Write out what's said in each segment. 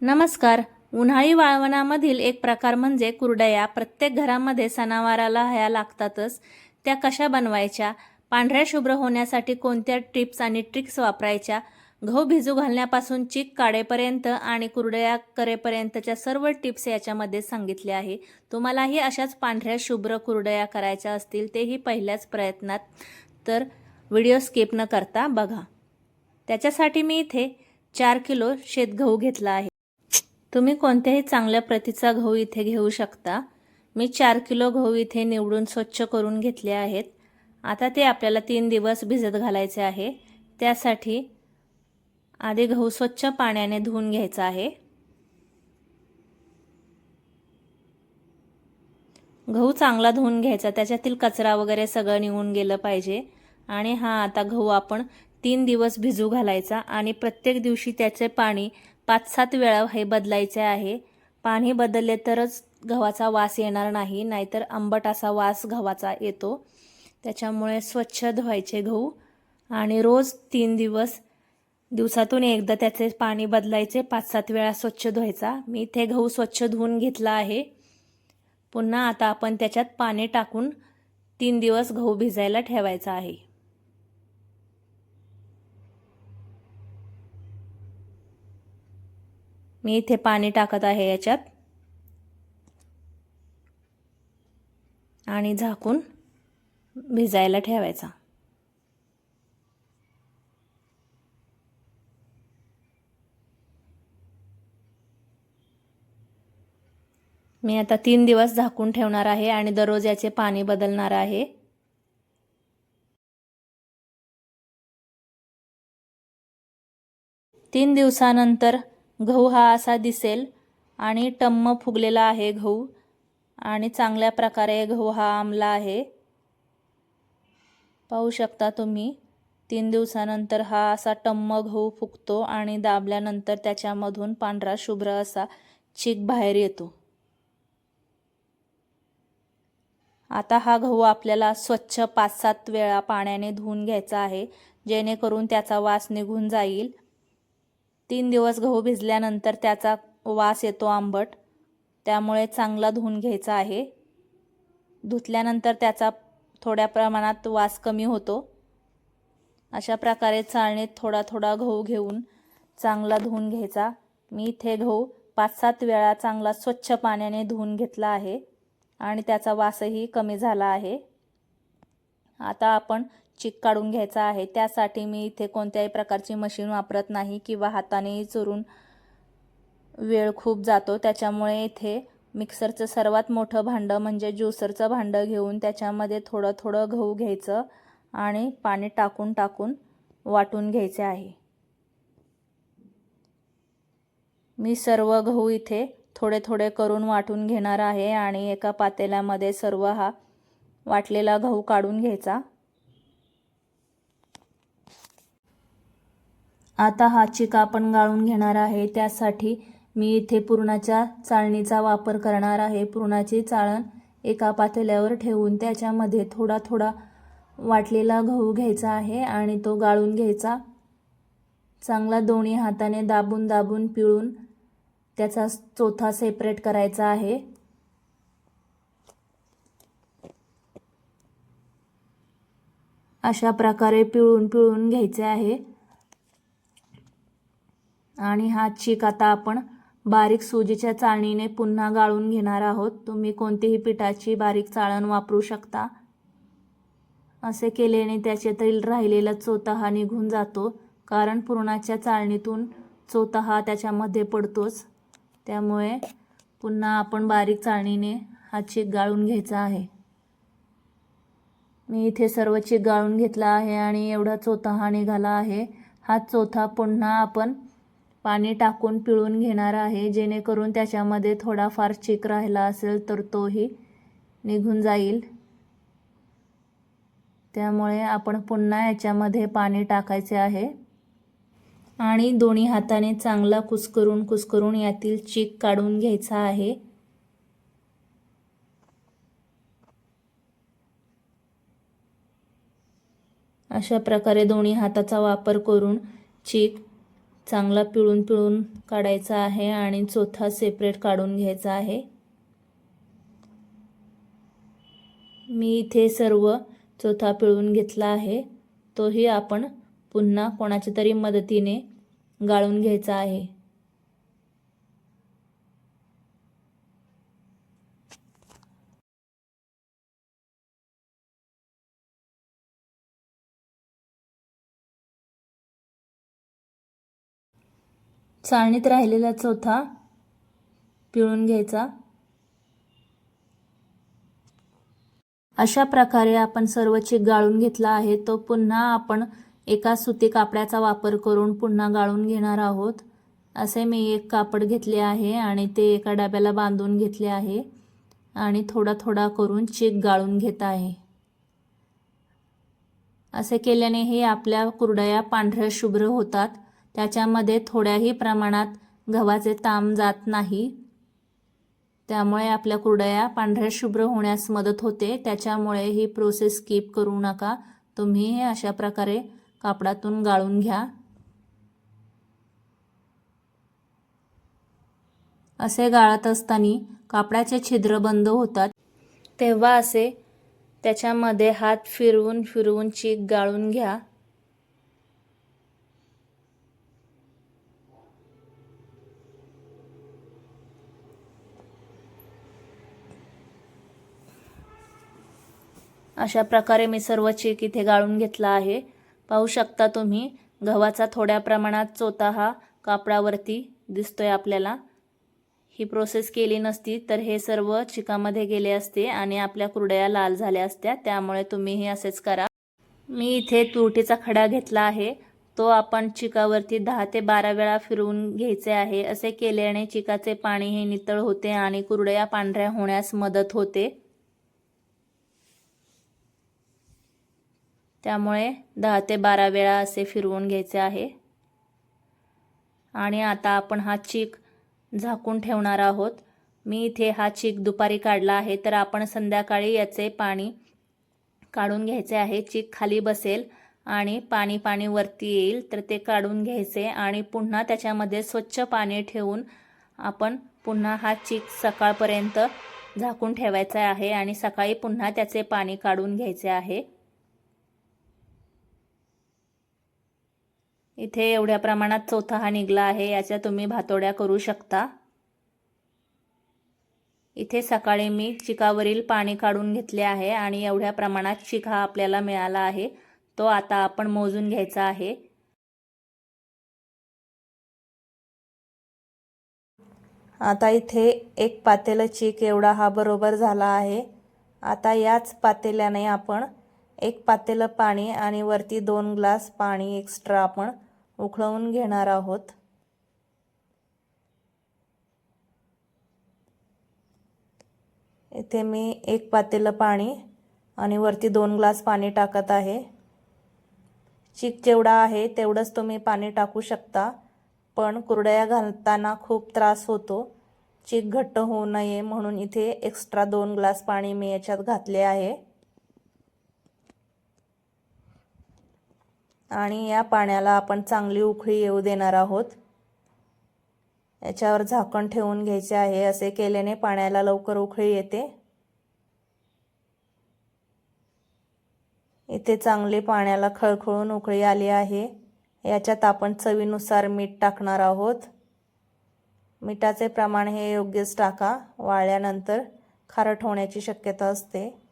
नमस्कार. उन्हाळी वाळवणामधील एक प्रकार म्हणजे कुरडया. प्रत्येक घरामध्ये सणावाराला ह्या लागतातच. त्या कशा बनवायच्या? पांढऱ्या शुभ्र होण्यासाठी कोणत्या टिप्स आणि ट्रिक्स वापरायच्या? गहू भिजू घालण्यापासून चीक काढेपर्यंत आणि कुरडया करेपर्यंतच्या सर्व टिप्स याच्यामध्ये सांगितले आहे. तुम्हालाही अशाच पांढऱ्या शुभ्र कुरडया करायच्या असतील तेही पहिल्याच प्रयत्नात. तर व्हिडिओ स्किप न करता बघा. त्याच्यासाठी मी इथे चार किलो शेतगहू घेतला आहे. तुम्ही कोणत्याही चांगल्या प्रतीचा गहू इथे घेऊ शकता. मी चार किलो गहू इथे निवडून स्वच्छ करून घेतले आहेत. आता ते आपल्याला तीन दिवस भिजत घालायचे आहे. त्यासाठी आधी गहू स्वच्छ पाण्याने धुवून घ्यायचा आहे. गहू चांगला धुवून घ्यायचा त्याच्यातील कचरा वगैरे सगळं निघून गेलं पाहिजे. आणि हा आता गहू आपण तीन दिवस भिजू घालायचा आणि प्रत्येक दिवशी त्याचे पाणी पाच सात वेळा हे बदलायचे आहे. पाणी बदलले तरच गव्हाचा वास येणार नाही नाहीतर आंबट असा वास गव्हाचा येतो. त्याच्यामुळे स्वच्छ धुवायचे गहू आणि रोज तीन दिवस दिवसातून एकदा त्याचे पाणी बदलायचे पाच सात वेळा स्वच्छ धुवायचा. मी इथे गहू स्वच्छ धुवून घेतला आहे. पुन्हा आता आपण त्याच्यात पाणी टाकून तीन दिवस गहू भिजायला ठेवायचा आहे. मी इथे पाणी टाकत आहे याच्यात. आणि झाकून भिजायला ठेवायचा. मी आता तीन दिवस झाकून ठेवणार आहे आणि दररोज याचे पाणी बदलणार आहे. तीन दिवसानंतर गहू हा असा दिसेल आणि टम्म फुगलेला आहे गहू आणि चांगल्या प्रकारे गहू हा आमला आहे. पाहू शकता तुम्ही तीन दिवसानंतर हा असा टम्म गहू फुगतो आणि दाबल्यानंतर त्याच्यामधून पांढरा शुभ्र असा चीक बाहेर येतो. आता हा गहू आपल्याला स्वच्छ पाच सात वेळा पाण्याने धुवून घ्यायचा आहे जेणेकरून त्याचा वास निघून जाईल तीन दिवस गहू भिजल्यानंतर त्याचा वास येतो आंबट. त्यामुळे चांगला धुवून घ्यायचा आहे. धुतल्यानंतर त्याचा थोड्या प्रमाणात वास कमी होतो. अशा प्रकारे चाळणीत थोडा थोडा गहू घेऊन चांगला धुवून घ्यायचा. मी इथे गहू पाच सात वेळा चांगला स्वच्छ पाण्याने धुवून घेतला आहे आणि त्याचा वासही कमी झाला आहे. आता आपण चिक काढून घ्यायचा आहे. त्यासाठी मी इथे कोणत्याही प्रकारची मशीन वापरत नाही किंवा हातानेही चुरून वेळ खूप जातो. त्याच्यामुळे इथे मिक्सरचं सर्वात मोठं भांडं म्हणजे ज्युसरचं भांडं घेऊन त्याच्यामध्ये थोडं थोडं गहू घ्यायचं आणि पाणी टाकून टाकून वाटून घ्यायचे आहे. मी सर्व गहू इथे थोडे थोडे करून वाटून घेणार आहे आणि एका पातेल्यामध्ये सर्व हा वाटलेला गहू काढून घ्यायचा. आता हा चिका आपण गाळून घेणार आहे. त्यासाठी मी इथे पुरणाच्या चाळणीचा वापर करणार आहे. पुरणाची चाळण एका पातेल्यावर ठेवून त्याच्यामध्ये थोडा थोडा वाटलेला गहू घ्यायचा आहे आणि तो गाळून घ्यायचा. चांगला दोन्ही हाताने दाबून दाबून पिळून त्याचा चोथा सेपरेट करायचा आहे. अशा प्रकारे पिळून पिळून घ्यायचे आहे. आणि हा चीक आता आपण बारीक सुजीच्या चाळणीने पुन्हा गाळून घेणार आहोत. तुम्ही कोणतीही पिठाची बारीक चाळण वापरू शकता. असे केल्याने त्याच्यातील राहिलेला चोता हा निघून जातो कारण पुरणाच्या चाळणीतून चोथा हा त्याच्यामध्ये पडतोच. त्यामुळे पुन्हा आपण बारीक चाळणीने हा चीक गाळून घ्यायचा आहे. मी इथे सर्व चीक गाळून घेतला आहे आणि एवढा चोथा हा निघाला आहे. हा चोथा पुन्हा आपण पाणी टाकून पिळून घेणार आहे. जेणेकरून त्याच्यामध्ये थोडाफार चीक राहिला असेल तर तोही निघून जाईल. त्यामुळे आपण पुन्हा याच्यामध्ये पाणी टाकायचे आहे. आणि दोन्ही हाताने चांगला कुस्करून कुस्करून यातील चीक काढून घ्यायचा आहे. अशा प्रकारे दोन्ही हाताचा वापर करून चीक चांगला पिळून पिळून काढायचा आहे आणि चोथा सेपरेट काढून घ्यायचा आहे. मी इथे सर्व चोथा पिळून घेतला आहे. तोही आपण पुन्हा कोणाच्या तरी मदतीने गाळून घ्यायचा आहे. चाळणीत राहिलेला चौथा पिळून घ्यायचा. अशा प्रकारे आपण सर्व चीक गाळून घेतला आहे तो पुन्हा आपण एका सुती कापड्याचा वापर करून पुन्हा गाळून घेणार आहोत. असे मी एक कापड घेतले आहे आणि ते एका डब्याला बांधून घेतले आहे आणि थोडा थोडा करून चीक गाळून घेत आहे. असे केल्याने हे आपल्या कुरडया पांढऱ्या शुभ्र होतात. त्याच्यामध्ये थोड्याही प्रमाणात गव्हाचे ताम जात नाही. त्यामुळे आपल्या कुरडया पांढऱ्या शुभ्र होण्यास मदत होते. त्याच्यामुळे ही प्रोसेस स्किप करू नका. तुम्ही हे अशा प्रकारे कापडातून गाळून घ्या. असे गाळत असताना कापडाचे छिद्र बंद होतात. तेव्हा असे त्याच्यामध्ये हात फिरवून फिरवून चीक गाळून घ्या. अशा प्रकारे मी सर्व चीक इथे गाळून घेतला आहे. पाहू शकता तुम्ही गव्हाचा थोड्या प्रमाणात चोता हा कापडावरती दिसतोय आपल्याला. ही प्रोसेस केली नसती तर हे सर्व चिकामध्ये गेले असते आणि आपल्या कुरड्या लाल झाल्या असत्या त्यामुळे तुम्ही हे असेच करा. मी इथे तुरटीचा खडा घेतला आहे. तो आपण चिकावरती दहा ते बारा वेळा फिरवून घ्यायचे आहे. असे केल्याने चिकाचे पाणी हे नितळ होते आणि कुरड्या पांढऱ्या होण्यास मदत होते. त्यामुळे दहा ते बारा वेळा असे फिरवून घ्यायचे आहे. आणि आता आपण हा चीक झाकून ठेवणार आहोत. मी इथे हा चीक दुपारी काढला आहे तर आपण संध्याकाळी याचे पाणी काढून घ्यायचे आहे. चीक खाली बसेल आणि पाणी पाणी वरती येईल तर ते काढून घ्यायचे आणि पुन्हा त्याच्यामध्ये स्वच्छ पाणी ठेवून आपण पुन्हा हा चीक सकाळपर्यंत झाकून ठेवायचा आहे आणि सकाळी पुन्हा त्याचे पाणी काढून घ्यायचे आहे. इथे एवढ्या प्रमाणात चौथा हा निघला आहे याच्या तुम्ही भातोड्या करू शकता. इथे सकाळी मी चिकावरील पाणी काढून घेतले आहे आणि एवढ्या प्रमाणात चिक हा आपल्याला मिळाला आहे. तो आता आपण मोजून घ्यायचा आहे. आता इथे एक पातेलं चीक एवढा हा बरोबर झाला आहे. आता याच पातेल्याने आपण एक पातेलं पाणी आणि वरती दोन ग्लास पाणी एक्स्ट्रा आपण उकळवून घेणार आहोत. इथे मी एक पातेलं पाणी आणि वरती दोन ग्लास पाणी टाकत आहे. चीक जेवढा आहे तेवढंच तुम्ही पाणी टाकू शकता पण कुरड्या घालताना खूप त्रास होतो. चीक घट्ट होऊ नये म्हणून इथे एक्स्ट्रा दोन ग्लास पाणी मी याच्यात घातले आहे. आणि या पाण्याला आपण चांगली उखळी येऊ देणार आहोत. याच्यावर झाकण ठेवून घ्यायचे आहे. असे केल्याने पाण्याला लवकर उखळी येते. इथे चांगले पाण्याला खळखळून उकळी आली आहे. याच्यात आपण चवीनुसार मीठ टाकणार आहोत. मिठाचे प्रमाण हे योग्यच टाका. वाळल्यानंतर खारट होण्याची शक्यता असते.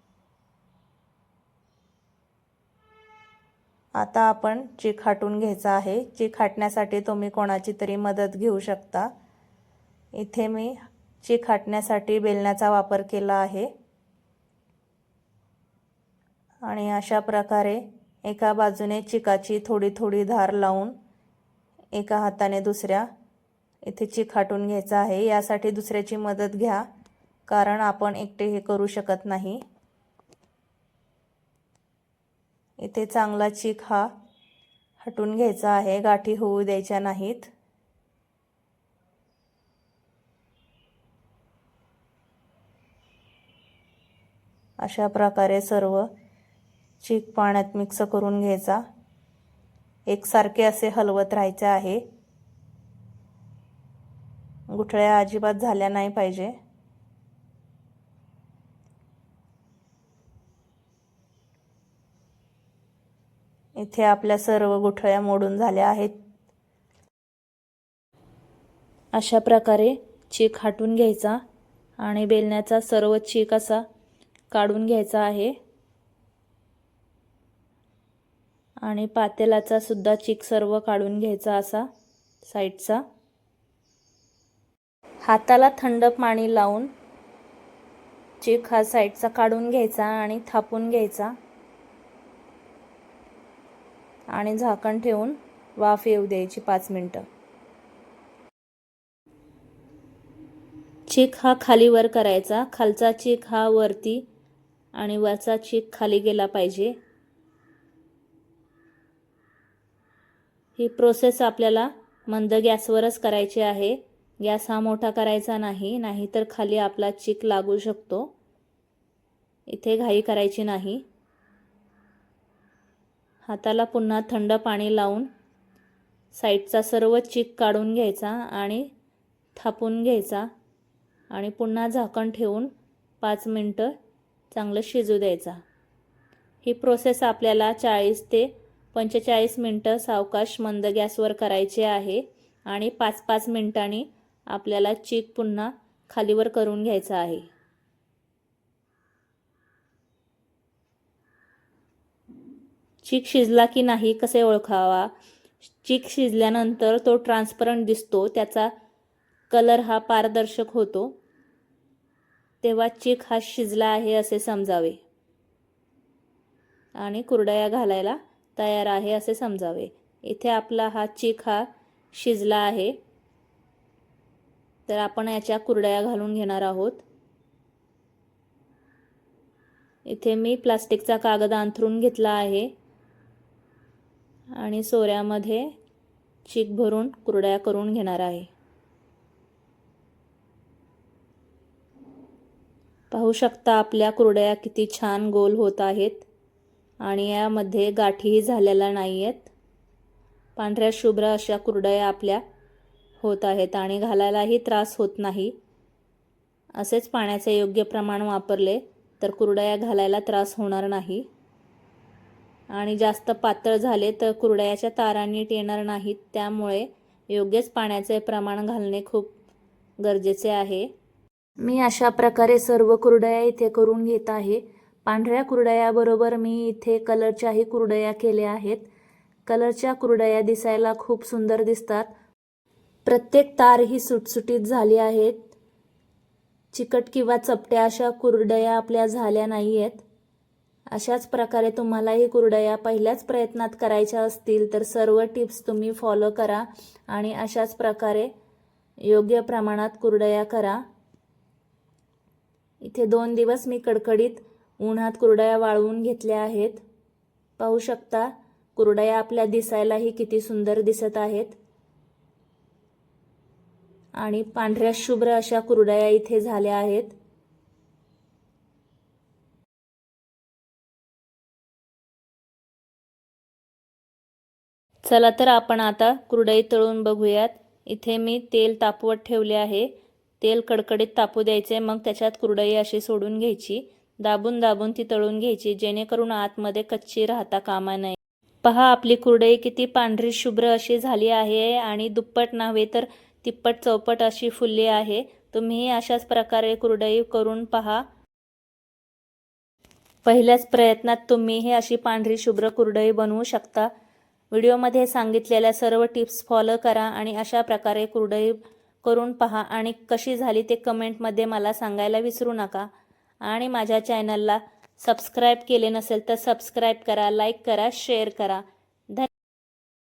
आता आपण चीक घ्यायचं घ्यायचा आहे चिकहाटण्यासाठी तुम्ही कोणाची तरी मदत घेऊ शकता. इथे मी चिकहाटण्यासाठी बेलण्याचा वापर केला आहे. आणि अशा प्रकारे एका बाजूने चिकाची थोडी थोडी धार लावून एका हाताने दुसऱ्या इथे चीक घ्यायचं घ्यायचा आहे. यासाठी दुसऱ्याची मदत घ्या कारण आपण एकटे हे करू शकत नाही. इथे चांगला चीक हा हटून घ्यायचा आहे. गाठी होऊ द्यायच्या नाहीत. अशा प्रकारे सर्व चीक पाण्यात मिक्स करून घ्यायचा. एकसारखे असे हलवत राहायचे आहे. गुठळ्या अजिबात झाल्या नाही पाहिजे. इथे आपल्या सर्व गुठळ्या मोडून झाल्या आहेत. अशा प्रकारे चीक हाटून घ्यायचा आणि बेलण्याचा सर्व चीक असा काढून घ्यायचा आहे. आणि पातेलाचा सुद्धा चीक सर्व काढून घ्यायचा असा साईडचा. हाताला थंड पाणी लावून चीक हा साईडचा काढून घ्यायचा आणि थापून घ्यायचा. आणि झाकण ठेवून वाफ येऊ द्यायची पाच मिनटं. चीक हा खालीवर करायचा. खालचा चीक हा वरती आणि वरचा चीक खाली गेला पाहिजे. ही प्रोसेस आपल्याला मंद गॅसवरच करायची आहे. गॅस हा मोठा करायचा नाही नाहीतर खाली आपला चीक लागू शकतो. इथे घाई करायची नाही. हाताला पुन्हा थंड पाणी लावून साईडचा सर्व चीक काढून घ्यायचा आणि थापून घ्यायचा आणि पुन्हा झाकण ठेवून पाच मिनटं चांगलं शिजू द्यायचा. ही प्रोसेस आपल्याला चाळीस ते पंचेचाळीस मिनटं सावकाश मंद गॅसवर करायचे आहे आणि पाच पाच मिनटांनी आपल्याला चीक पुन्हा खालीवर करून घ्यायचा आहे. चीक शिजला की नाही कसे ओळखावा? चीक शिजल्यानंतर तो ट्रान्सपरंट दिसतो त्याचा कलर हा पारदर्शक होतो. तेव्हा चीक हा शिजला आहे असे समजावे. आणि कुरडया घालायला तयार आहे असे समजावे. इथे आपला हा चीक हा शिजला आहे. तर आपण याच्या कुरडया घालून घेणार आहोत. इथे मी प्लास्टिकचा कागद अंथरून घेतला आहे. आणि सोऱ्यामध्ये चीक भरून कुरड्या करून घेणार आहे. पाहू शकता आपल्या कुरड्या किती छान गोल होत आहेत आणि यामध्ये गाठीही झालेल्या नाही आहेत पांढऱ्या शुभ्र अशा कुरड्या आपल्या होत आहेत आणि घालायलाही त्रास होत नाही. असेच पाण्याचे योग्य प्रमाण वापरले तर कुरड्या घालायला त्रास होणार नाही. आणि जास्त पातळ झाले तर कुरडयाच्या तारा नीट येणार नाहीत. त्यामुळे योग्यच पाण्याचे प्रमाण घालणे खूप गरजेचे आहे. मी अशा प्रकारे सर्व कुरडया इथे करून घेत आहे. पांढऱ्या कुरडयाबरोबर मी इथे कलरच्याही कुरडया केल्या आहेत. कलरच्या कुरडया दिसायला खूप सुंदर दिसतात. प्रत्येक तार ही सुटसुटीत झाली आहेत. चिकट किंवा चपट्या अशा कुरडया आपल्या झाल्या नाही आहेत अशाच प्रकारे तुम्हालाही कुरडया पहिल्याच प्रयत्नात करायच्या असतील तर सर्व टिप्स तुम्ही फॉलो करा आणि अशाच प्रकारे योग्य प्रमाणात कुरडया करा. इथे दोन दिवस मी कडकडीत उन्हात कुरडया वाळवून घेतल्या आहेत. पाहू शकता कुरडया आपल्या दिसायलाही किती सुंदर दिसत आहेत. आणि पांढऱ्या शुभ्र अशा कुरडया इथे झाल्या आहेत. चला तर आपण आता कुरडई तळून बघूयात. इथे मी तेल तापवत ठेवले आहे. तेल कडकडीत तापू द्यायचे मग त्याच्यात कुरडई अशी सोडून घ्यायची. दाबून दाबून ती तळून घ्यायची जेणेकरून आतमध्ये कच्ची राहता कामा नये. पहा आपली कुरडई किती पांढरी शुभ्र अशी झाली आहे आणि दुप्पट नव्हे तर तिप्पट चौपट अशी फुलली आहे. तुम्ही अशाच प्रकारे कुरडई करून पहा. पहिल्याच प्रयत्नात तुम्ही हे अशी पांढरी शुभ्र कुरडई बनवू शकता. व्हिडिओमध्ये सांगितलेल्या सर्व टिप्स फॉलो करा आणि अशा प्रकारे कुरडई करून पहा आणि कशी झाली ते कमेंटमध्ये मला सांगायला विसरू नका. आणि माझ्या चॅनलला सबस्क्राईब केले नसेल तर सबस्क्राईब करा लाईक करा शेअर करा.